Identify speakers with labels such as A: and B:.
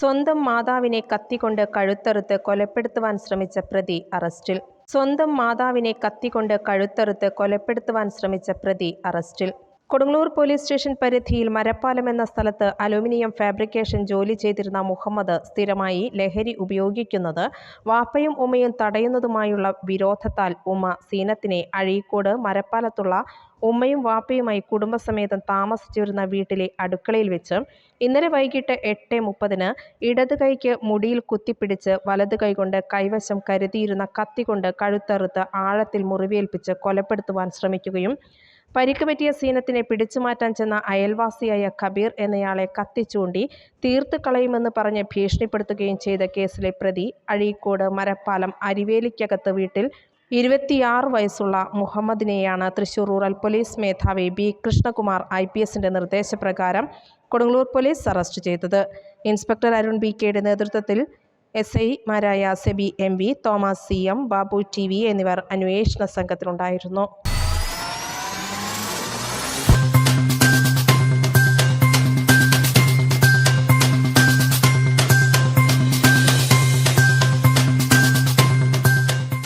A: സ്വന്തം മാതാവിനെ കത്തികൊണ്ട് കഴുത്തറുത്ത് കൊലപ്പെടുത്തുവാൻ ശ്രമിച്ച പ്രതി അറസ്റ്റിൽ സ്വന്തം മാതാവിനെ കത്തികൊണ്ട് കഴുത്തറുത്ത് കൊലപ്പെടുത്തുവാൻ ശ്രമിച്ച പ്രതി അറസ്റ്റിൽ കൊടുങ്ങല്ലൂർ പോലീസ് സ്റ്റേഷൻ പരിധിയിൽ മരപ്പാലം എന്ന സ്ഥലത്ത് അലൂമിനിയം ഫാബ്രിക്കേഷൻ ജോലി ചെയ്തിരുന്ന മുഹമ്മദ് സ്ഥിരമായി ലഹരി ഉപയോഗിക്കുന്നത് വാപ്പയും ഉമ്മയും തടയുന്നതുമായുള്ള വിരോധത്താൽ ഉമ്മ സീനത്തിനെ അഴീക്കോട് മരപ്പാലത്തുള്ള ഉമ്മയും വാപ്പയുമായി കുടുംബസമേതം താമസിച്ചിരുന്ന വീട്ടിലെ അടുക്കളയിൽ വെച്ച് ഇന്നലെ വൈകിട്ട് എട്ട് മുപ്പതിന് ഇടത് കൈക്ക് മുടിയിൽ കുത്തിപ്പിടിച്ച് വലത് കൈകൊണ്ട് കൈവശം കരുതിയിരുന്ന കത്തി കൊണ്ട് കഴുത്തറുത്ത് ആഴത്തിൽ മുറിവേൽപ്പിച്ച് കൊലപ്പെടുത്തുവാൻ ശ്രമിക്കുകയും പരിക്ക് പറ്റിയ സീനത്തിനെ പിടിച്ചുമാറ്റാൻ ചെന്ന അയൽവാസിയായ കബീർ എന്നയാളെ കത്തിച്ചൂണ്ടി തീർത്ത് കളയുമെന്ന് പറഞ്ഞ് ഭീഷണിപ്പെടുത്തുകയും ചെയ്ത കേസിലെ പ്രതി അഴീക്കോട് മരപ്പാലം അരിവേലിക്കകത്ത് വീട്ടിൽ ഇരുപത്തിയാറ് വയസ്സുള്ള മുഹമ്മദിനെയാണ് തൃശൂർ റൂറൽ പോലീസ് മേധാവി ബി കൃഷ്ണകുമാർ ഐ പി എസിന്റെ നിർദ്ദേശപ്രകാരം കൊടുങ്ങല്ലൂർ പോലീസ് അറസ്റ്റ് ചെയ്തത്. ഇൻസ്പെക്ടർ അരുൺ ബി കെയുടെ നേതൃത്വത്തിൽ എസ് ഐമാരായ Sebi M V Thomas C M Babu T V എന്നിവർ അന്വേഷണ സംഘത്തിലുണ്ടായിരുന്നു.